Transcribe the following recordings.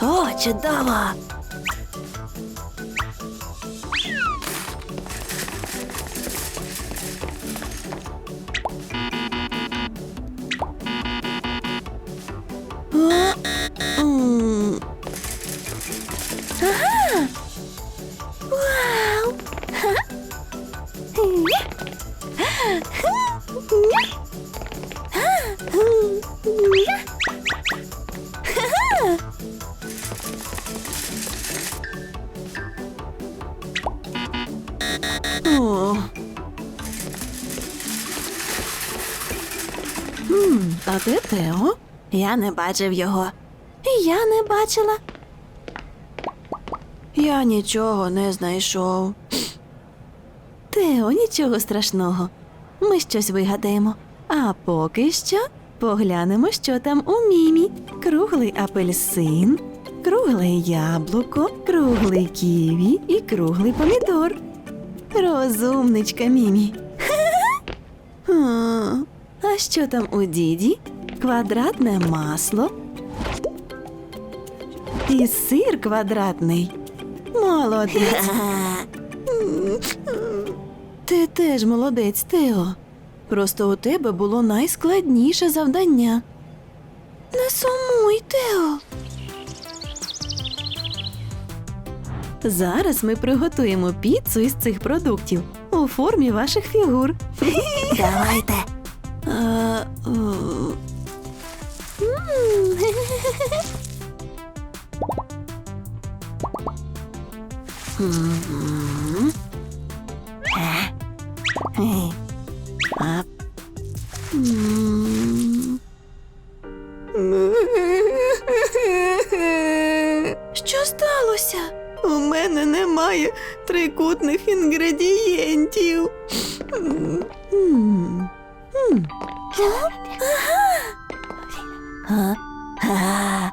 О, чудово! Я не бачив його. І я не бачила. Я нічого не знайшов. Тео, нічого страшного. Ми щось вигадаємо. А поки що поглянемо, що там у мімі. Круглий апельсин, кругле яблуко, круглий ківі і круглий помідор. Розумничка мімі. А, що там у діді? Квадратне масло. І сир квадратний. Молодець. Ти теж молодець, Тео. Просто у тебе було найскладніше завдання. Не сумуй, Тео. Зараз ми приготуємо піцу із цих продуктів у формі ваших фігур. Давайте. Що сталося? У мене немає трикутних інгредієнтів. Ага.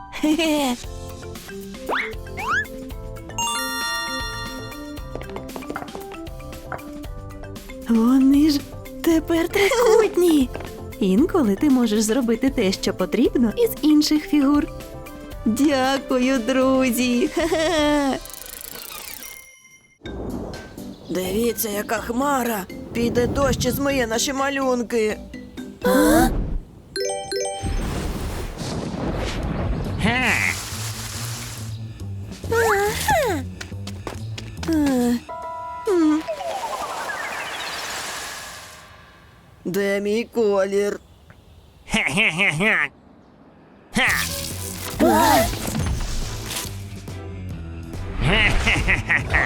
Тепер трикутні. Інколи ти можеш зробити те, що потрібно, із інших фігур. Дякую, друзі. Дивіться, яка хмара. Піде дощ і змиє наші малюнки. Де мій колір? Ха-ха-ха-ха. Ха! А? Ха-ха-ха-ха.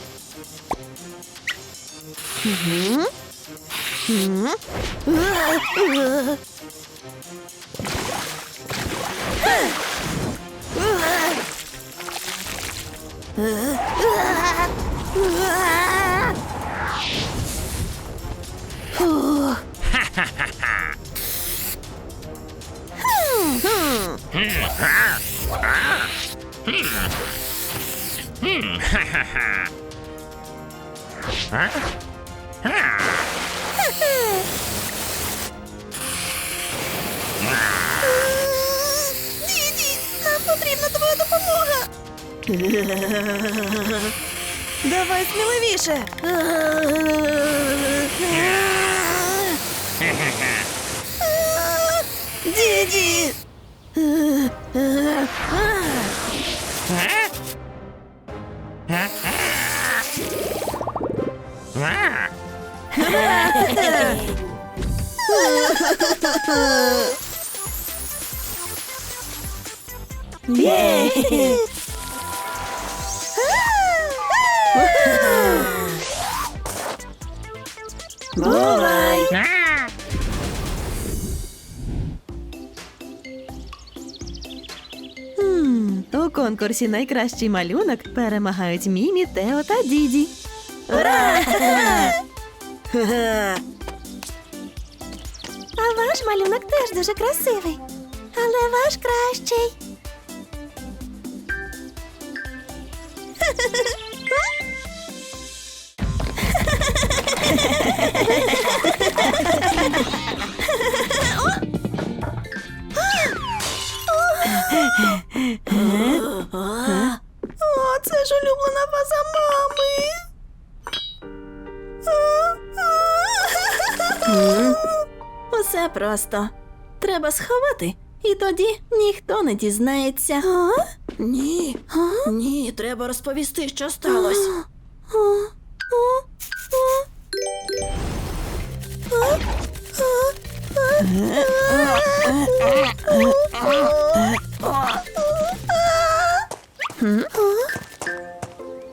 безпечно. Е, Ха-ха-ха-ха. А? А, я. А, а, а. Це небезпечно. Треба розділитись. Мгм. Мгм. Фух. Діді, нам потрібна твоя допомога. Давай сміливіше. Діді. Бувай. У конкурсі найкращий малюнок перемагають Мімі, Тео та Діді. Ура! А ваш малюнок теж дуже красивий. Але ваш кращий. Просто. Треба сховати, і тоді ніхто не дізнається. Ні, ні, треба розповісти, що сталося.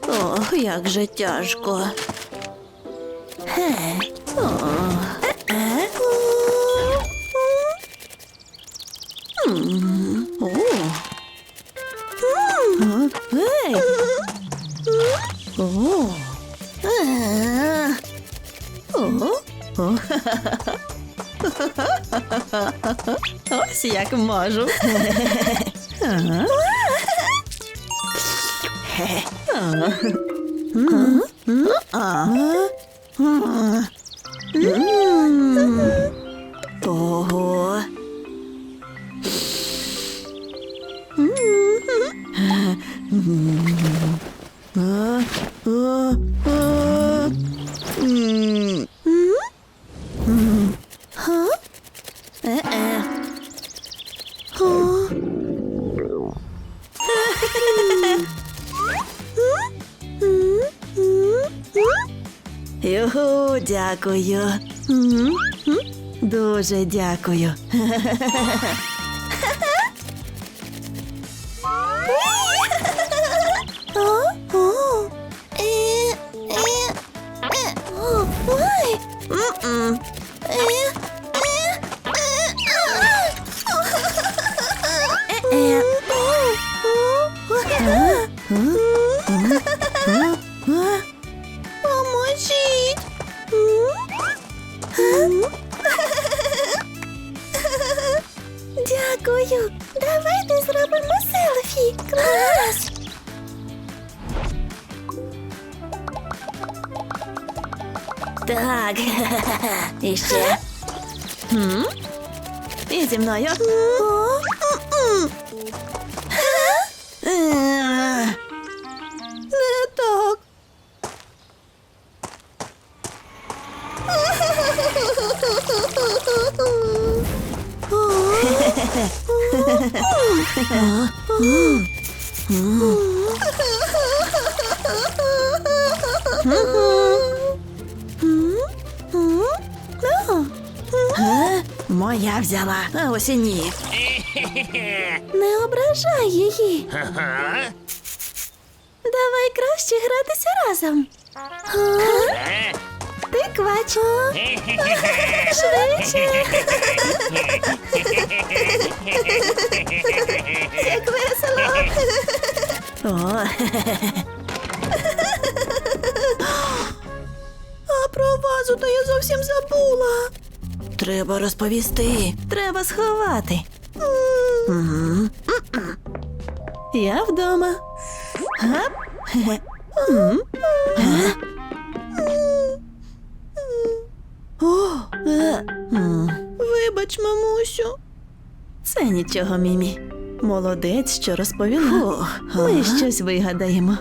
Ох, як же тяжко. Ге. Як можу. Ага. Дякую. Дуже дякую. Так. І ще. І зі мною. Е, Моя взяла, а ось і ні. Не ображай її. Ага. Давай краще гратися разом. Е? Ти квач. Швидше. Як весело. О. А про вазу то я зовсім забула. Треба розповісти. Треба сховати. Я вдома. Гап. О, е. Вибач, мамусю. Це нічого, Мімі. Молодець, що розповіла. Ми щось вигадаємо.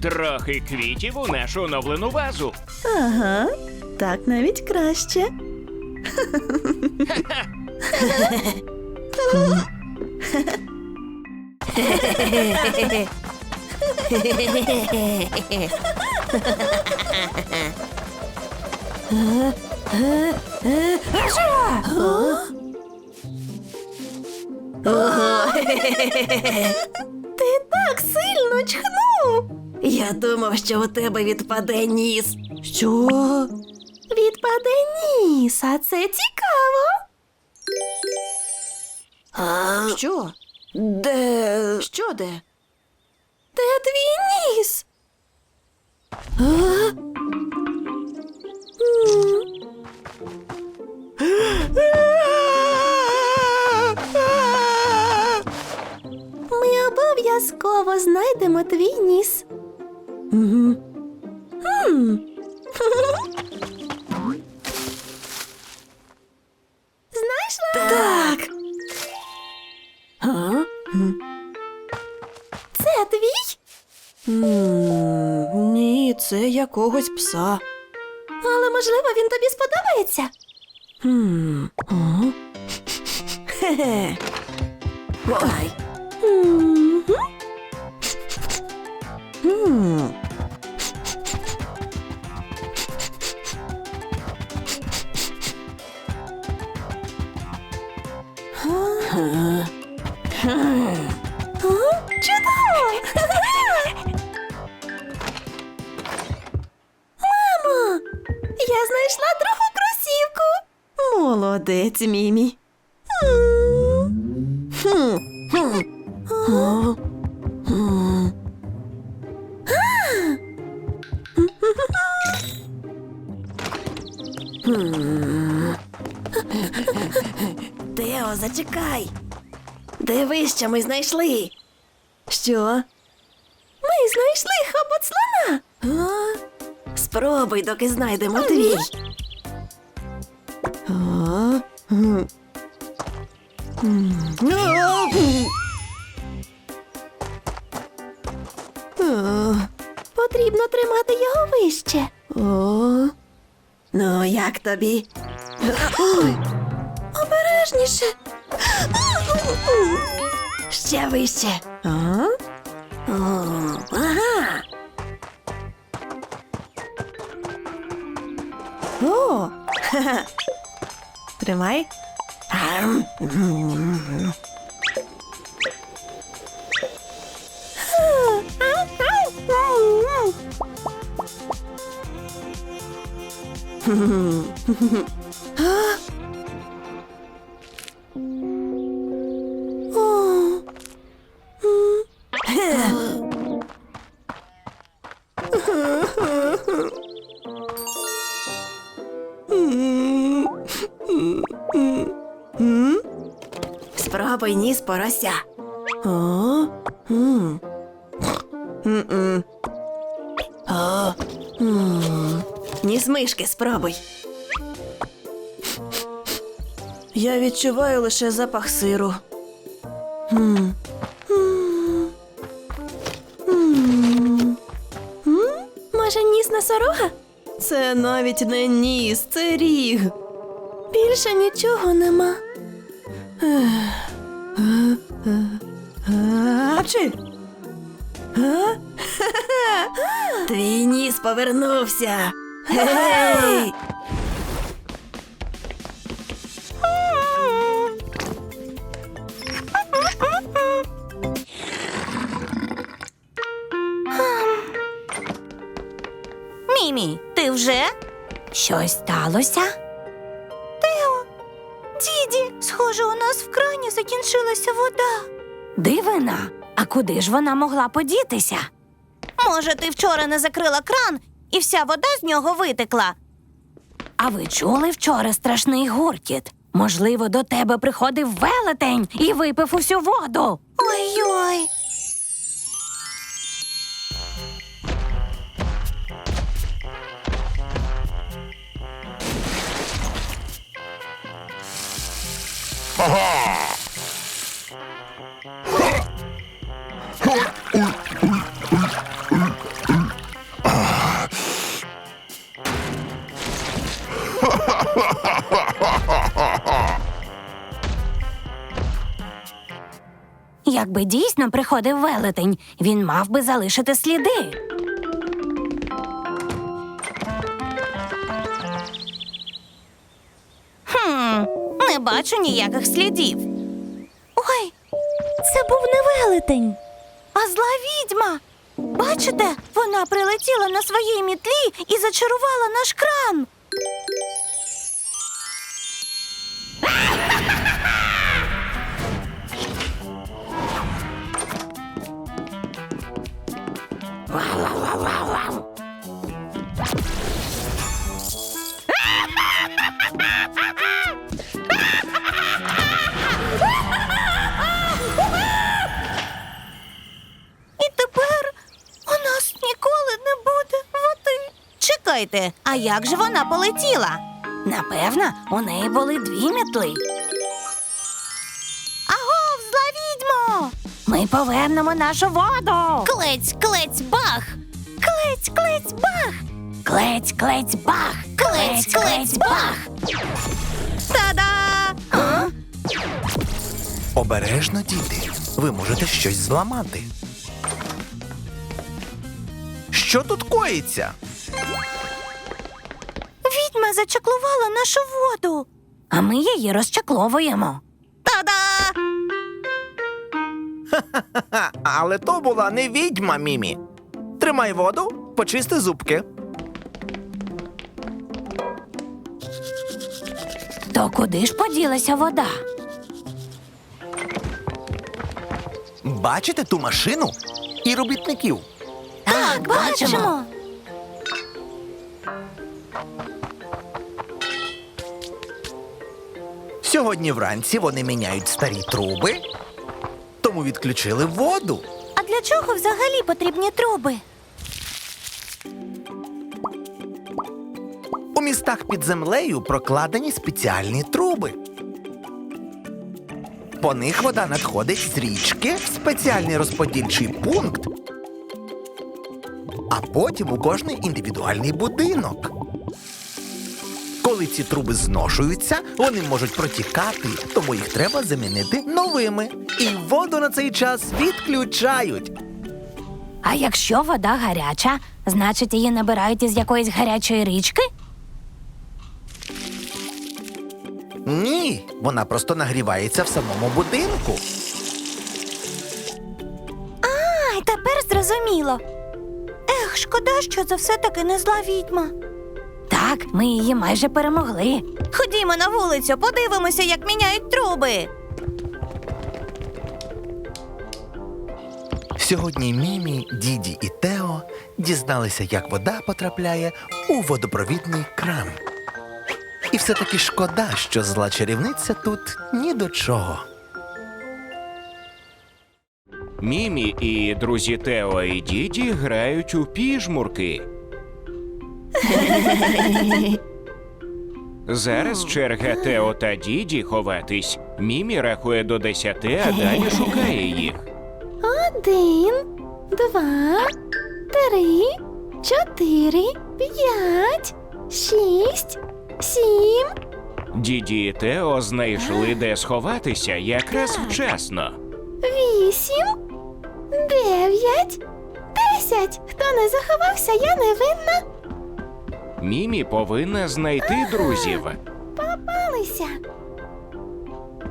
Трохи квітів у нашу оновлену вазу. Ага, так навіть краще. Ти так сильно. Я думав, що у тебе відпаде ніс. Що? Відпаде ніс, а це цікаво. А... Що? Де? Що де? Де твій ніс? А? Ми обов'язково знайдемо твій ніс. Угу. Знайшла? Так. А? Це твій? Ні, це якогось пса. Але можливо він тобі сподобається. Хм. Хе-хе. Ой. Хм. Тео, зачекай. Дивись, що ми знайшли. Що? Ми знайшли хобот слона. А? Спробуй, доки знайдемо твій. А? М. М. А! А. Потрібно тримати його вище. О. Ну, як тобі? Ой. Обережніше. Ще вище. А? О, ага. О. ха-ха. Тримай. Спробуй ніс порося. О. М-м. Ніс мишки спробуй. Я відчуваю лише запах сиру. М. М. М. Може, ніс носорога? Це навіть не ніс, це ріг. Більше нічого нема. Твій ніс повернувся. Гей! Мімі, ти вже? Щось сталося? Тео, діді, схоже, у нас в крані закінчилася вода. Дивина, а куди ж вона могла подітися? Може, ти вчора не закрила кран і вся вода з нього витекла. А ви чули вчора страшний гуркіт? Можливо, до тебе приходив велетень і випив усю воду. Ой-ой. Якби дійсно приходив велетень, він мав би залишити сліди. Хм, не бачу ніяких слідів. Ой, це був не велетень, а зла відьма. Бачите, вона прилетіла на своїй мітлі і зачарувала наш кран. І тепер у нас ніколи не буде води. Чекайте, а як же вона полетіла? Напевно, у неї були дві мітли. Агов, зла відьмо! Ми повернемо нашу воду. Клець, Клець, клець, бах! Клець, клець, бах! Та-да! А? Обережно, діти. Ви можете щось зламати. Що тут коїться? Відьма зачаклувала нашу воду. А ми її розчакловуємо. Та-да! Але то була не відьма, Мімі. Тримай воду, почисти зубки. То куди ж поділася вода? Бачите ту машину і робітників? Так, бачимо. Сьогодні вранці вони міняють старі труби, тому відключили воду. А для чого взагалі потрібні труби? Містах під землею прокладені спеціальні труби. По них вода надходить з річки в спеціальний розподільчий пункт, а потім у кожний індивідуальний будинок. Коли ці труби зношуються, вони можуть протікати, тому їх треба замінити новими. І воду на цей час відключають. А якщо вода гаряча, значить її набирають із якоїсь гарячої річки? Ні, вона просто нагрівається в самому будинку. Ай, тепер зрозуміло. Ех, шкода, що це все-таки не зла відьма. Так, ми її майже перемогли. Ходімо на вулицю, подивимося, як міняють труби. Сьогодні Мімі, Діді і Тео дізналися, як вода потрапляє у водопровідний кран. І все-таки шкода, що зла чарівниця тут ні до чого. Мімі і друзі Тео і Діді грають у піжмурки. Зараз черга Тео та Діді ховатись. Мімі рахує до десяти, а далі шукає їх. Один, два, три, чотири, п'ять, шість, сім. Діді і Тео знайшли, де сховатися якраз вчасно. Вісім, дев'ять, десять. Хто не заховався, я не винна. Мімі повинна знайти друзів. Попалися.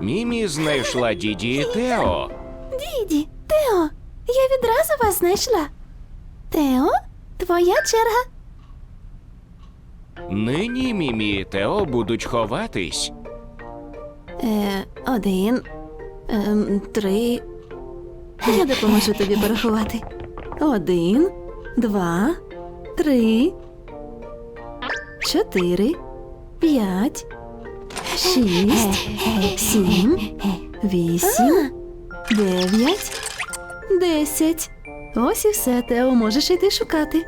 Мімі знайшла Діді і Тео. Діді, Тео, я відразу вас знайшла. Тео, твоя черга. Нині Мімі і Тео будуть ховатись. Е, один, ем, три. Я допоможу тобі порахувати. Один, два, три, чотири, п'ять, шість, сім, вісім, дев'ять, десять. Ось і все, Тео, можеш йти шукати.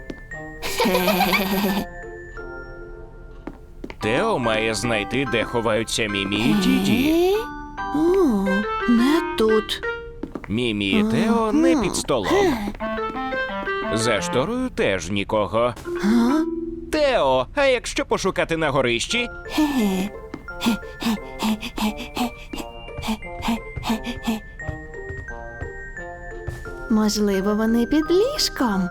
Тео має знайти, де ховаються Мімі і Діді. О, не тут. Мімі і Тео не під столом. За шторою теж нікого. Тео, а якщо пошукати на горищі? Можливо, вони під ліжком.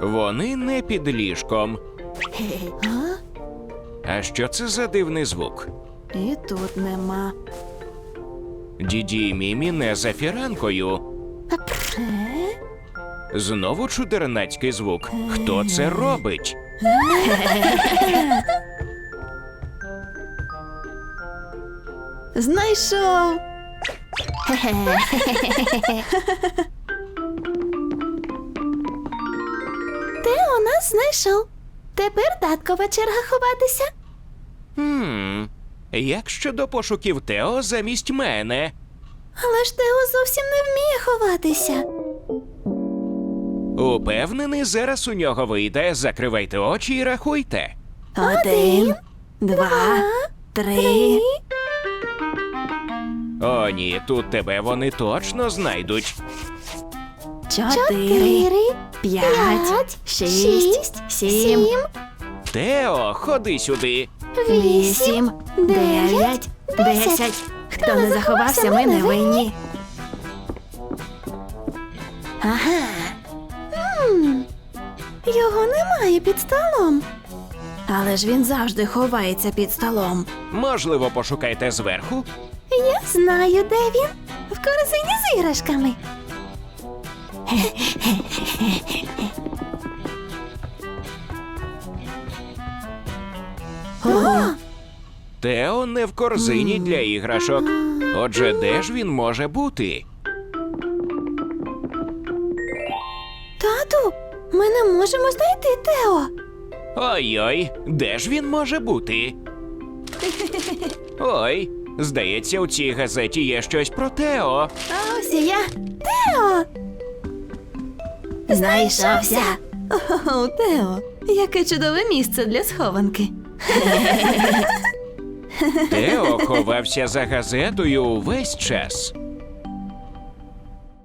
Вони не під ліжком. А? А що це за дивний звук? І тут нема. Діді і Мімі не за фіранкою. Знову чудернацький звук. Хто це робить? Знайшов. Тео нас знайшов. Тепер таткова черга ховатися. Хм. Як щодо пошуків Тео замість мене? Але ж Тео зовсім не вміє ховатися. Упевнений, зараз у нього вийде. Закривайте очі і рахуйте. Один, два, три. О, ні, тут тебе вони точно знайдуть. Чотири, п'ять, шість, сім, Тео, ходи сюди. вісім, дев'ять, десять. Хто не заховався, ми не винні. Ага. Його немає під столом. Але ж він завжди ховається під столом. Можливо, пошукайте зверху. Я знаю, де він. В корзині з іграшками. Тео не в корзині для іграшок. Отже, де ж він може бути? тату, ми не можемо знайти Тео. Ой-ой, де ж він може бути? Ой, здається, у цій газеті є щось про Тео. А ось і я. Тео. Знайшовся. О, Тео, яке чудове місце для схованки. Тео ховався за газетою увесь час.